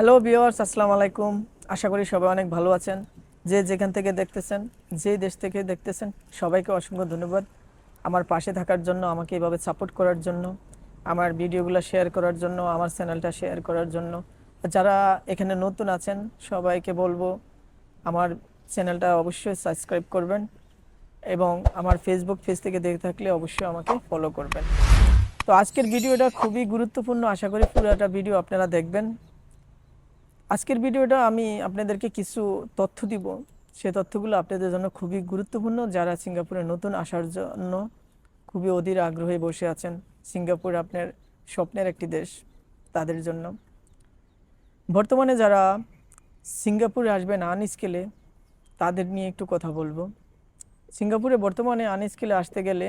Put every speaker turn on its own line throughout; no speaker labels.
Hello viewers আসসালামু আলাইকুম। আশা করি সবাই অনেক ভালো আছেন। যে যেখান থেকে দেখতেছেন, যে দেশ থেকে দেখতেছেন, সবাইকে অসংখ্য ধন্যবাদ। আমার পাশে থাকার জন্য, আমাকে এভাবে সাপোর্ট করার জন্য, আমার ভিডিওগুলো শেয়ার করার জন্য, আমার চ্যানেলটা শেয়ার করার জন্য। যারা এখানে নতুন আছেন, সবাইকে বলব, আমার চ্যানেলটা অবশ্যই সাবস্ক্রাইব করবেন এবং আমার ফেসবুক পেজ থেকে দেখে থাকলে অবশ্যই আমাকে ফলো করবেন। তো আজকের ভিডিওটা খুবই গুরুত্বপূর্ণ। আশা করি পুরোটা ভিডিও আপনারা দেখবেন। আজকের ভিডিওটা আমি আপনাদেরকে কিছু তথ্য দিব। সে তথ্যগুলো আপনাদের জন্য খুবই গুরুত্বপূর্ণ। যারা সিঙ্গাপুরে নতুন আসার জন্য খুবই অধীর আগ্রহে বসে আছেন, সিঙ্গাপুর আপনার স্বপ্নের একটি দেশ তাদের জন্য। বর্তমানে যারা সিঙ্গাপুরে আসবেন আন স্কেলে তাদের নিয়ে একটু কথা বলব। সিঙ্গাপুরে বর্তমানে আন স্কেলে আসতে গেলে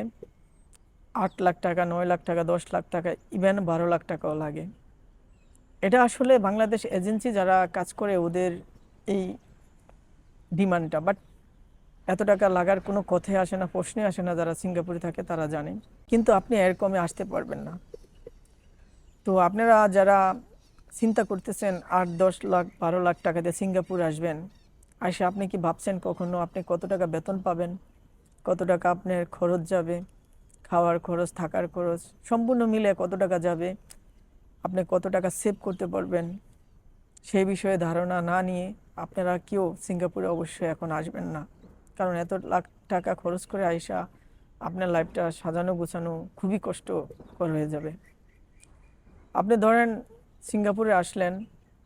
আট লাখ টাকা, নয় লাখ টাকা, দশ লাখ টাকা ইভেন বারো লাখ টাকাও লাগে। এটা আসলে বাংলাদেশ এজেন্সি যারা কাজ করে ওদের এই ডিমান্ডটা, বাট এত টাকা লাগার কোনো কথাই আসে না প্রশ্নে আসে না যারা সিঙ্গাপুরে থাকে তারা জানে। কিন্তু আপনি এরকমে আসতে পারবেন না। তো আপনারা যারা চিন্তা করতেছেন আট, দশ লাখ, বারো লাখ টাকা দিয়ে সিঙ্গাপুর আসবেন, আসে আপনি কি ভাবছেন কখনো আপনি কত টাকা বেতন পাবেন? কত টাকা আপনার খরচ যাবে? খাওয়ার খরচ, থাকার খরচ, সম্পূর্ণ মিলে কত টাকা যাবে? আপনি কত টাকা সেভ করতে পারবেন? সেই বিষয়ে ধারণা না নিয়ে আপনারা কেউ সিঙ্গাপুরে অবশ্যই এখন আসবেন না। কারণ এত লাখ টাকা খরচ করে আইসা আপনার লাইফটা সাজানো গোছানো খুবই কষ্টকর হয়ে যাবে। আপনি ধরেন সিঙ্গাপুরে আসলেন,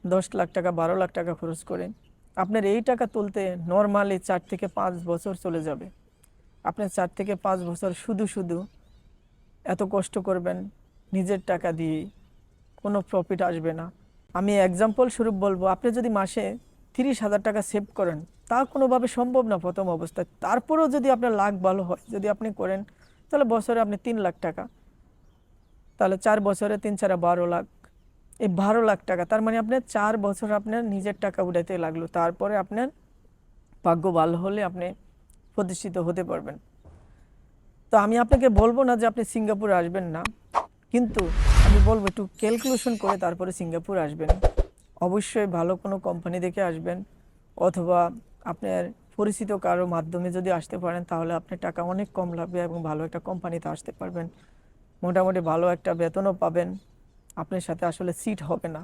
দশ লাখ টাকা, বারো লাখ টাকা খরচ করে, আপনার এই টাকা তুলতে নর্মালি চার থেকে পাঁচ বছর চলে যাবে। আপনি চার থেকে পাঁচ বছর শুধু শুধু এত কষ্ট করবেন, নিজের টাকা দিয়েই। কোনো প্রফিট আসবে না। আমি এক্সাম্পল স্বরূপ বলব, আপনি যদি মাসে তিরিশ হাজার টাকা সেভ করেন, তা কোনোভাবে সম্ভব না প্রথম অবস্থায়। তারপরেও যদি আপনার লাখ ভালো হয়, যদি আপনি করেন, তাহলে বছরে আপনি তিন লাখ টাকা। তাহলে চার বছরে তিন চারা বারো লাখ। এই বারো লাখ টাকা, তার মানে আপনার চার বছর আপনার নিজের টাকা উঠাইতে লাগল। তারপরে আপনার ভাগ্য ভালো হলে আপনি প্রতিষ্ঠিত হতে পারবেন। তো আমি আপনাকে বলব না যে আপনি সিঙ্গাপুরে আসবেন না। কিন্তু আমি বলব একটু ক্যালকুলেশন করে তারপরে সিঙ্গাপুর আসবেন। অবশ্যই ভালো কোনো কোম্পানি দেখে আসবেন, অথবা আপনার পরিচিত কারও মাধ্যমে যদি আসতে পারেন, তাহলে আপনার টাকা অনেক কম লাগবে এবং ভালো একটা কোম্পানিতে আসতে পারবেন। মোটামুটি ভালো একটা বেতনও পাবেন, আপনার সাথে আসলে সিট হবে না।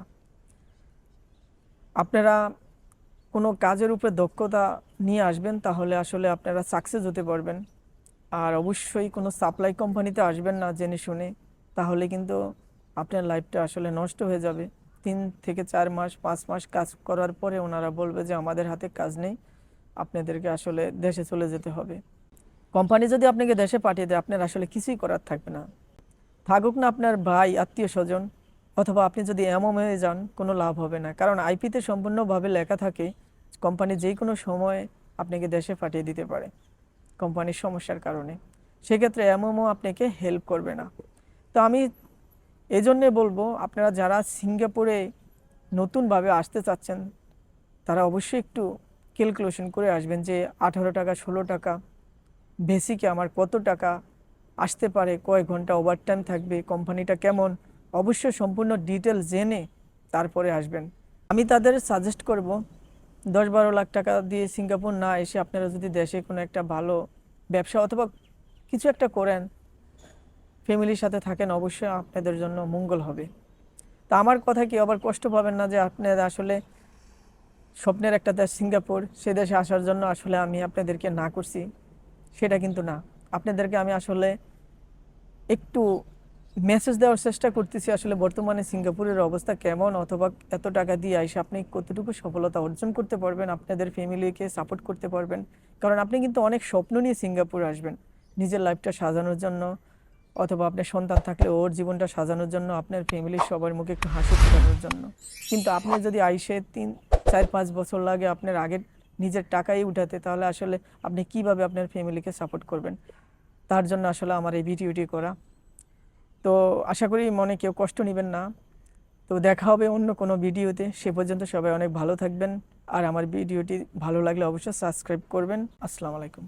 আপনারা কোনো কাজের উপরে দক্ষতা নিয়ে আসবেন, তাহলে আসলে আপনারা সাকসেস হতে পারবেন। আর অবশ্যই কোনো সাপ্লাই কোম্পানিতে আসবেন না, জেনে শুনে, তাহলে কিন্তু আপনার লাইফটা আসলে নষ্ট হয়ে যাবে। তিন থেকে চার মাস, পাঁচ মাস কাজ করার পরে ওনারা বলবে যে, আমাদের হাতে কাজ নেই। আপনাদেরকে আসলে দেশে চলে যেতে হবে। কোম্পানি যদি আপনাকে দেশে পাঠিয়ে দেয়, আপনার আসলে কিছুই করার থাকবে না। থাকুক না আপনার ভাই, আত্মীয় স্বজন, অথবা আপনি যদি এমন হয়ে যান, কোনো লাভ হবে না। কারণ আইপিতে সম্পূর্ণভাবে লেখা থাকে, কোম্পানি যে কোনো সময় আপনাকে দেশে পাঠিয়ে দিতে পারে, কোম্পানির সমস্যার কারণে। সেক্ষেত্রে এমএমও আপনাকে হেল্প করবে না। তো আমি এই জন্যে বলব, আপনারা যারা সিঙ্গাপুরে নতুনভাবে আসতে চাচ্ছেন, তারা অবশ্যই একটু ক্যালকুলেশন করে আসবেন যে আঠারো টাকা, ষোলো টাকা বেসিকে আমার কত টাকা আসতে পারে, কয় ঘণ্টা ওভারটাইম থাকবে কোম্পানিটা কেমন, অবশ্যই সম্পূর্ণ ডিটেল জেনে তারপরে আসবেন। আমি তাদের সাজেস্ট করব, দশ বারো লাখ টাকা দিয়ে সিঙ্গাপুর না এসে আপনারা যদি দেশে কোনো একটা ভালো ব্যবসা অথবা কিছু একটা করেন ফ্যামিলির সাথে থাকেন, অবশ্যই আপনাদের জন্য মঙ্গল হবে। তা আমার কথা কি আবার কষ্ট পাবেন না যে আপনারা আসলে স্বপ্নের একটা দেশ সিঙ্গাপুর, সে দেশে আসার জন্য আসলে আমি আপনাদেরকে না করছি? সেটা কিন্তু না। আপনাদেরকে আমি আসলে একটু মেসেজ দেওয়ার চেষ্টা করতেছি আসলে বর্তমানে সিঙ্গাপুরের অবস্থা কেমন, অথবা এত টাকা দিয়ে আইসে আপনি কতটুকু সফলতা অর্জন করতে পারবেন, আপনাদের ফ্যামিলিকে সাপোর্ট করতে পারবেন। কারণ আপনি কিন্তু অনেক স্বপ্ন নিয়ে সিঙ্গাপুর আসবেন, নিজের লাইফটা সাজানোর জন্য। অথবা আপনার সন্তান থাকলে ওর জীবনটা সাজানোর জন্য, আপনার ফ্যামিলির সবার মুখে একটু হাসি ফোটানোর জন্য। কিন্তু আপনি যদি আইসে তিন, চার, পাঁচ বছর লাগে আপনার আগের নিজের টাকাই উঠাতে, তাহলে আসলে আপনি কীভাবে আপনার ফ্যামিলিকে সাপোর্ট করবেন? তার জন্য আসলে আমার এই ভিডিওটি করা। তো আশা করি মনে কেউ কষ্ট নেবেন না। তো দেখা হবে অন্য কোনো ভিডিওতে। সে পর্যন্ত সবাই অনেক ভালো থাকবেন। আর আমার ভিডিওটি ভালো লাগলে অবশ্যই সাবস্ক্রাইব করবেন। আসসালামু আলাইকুম।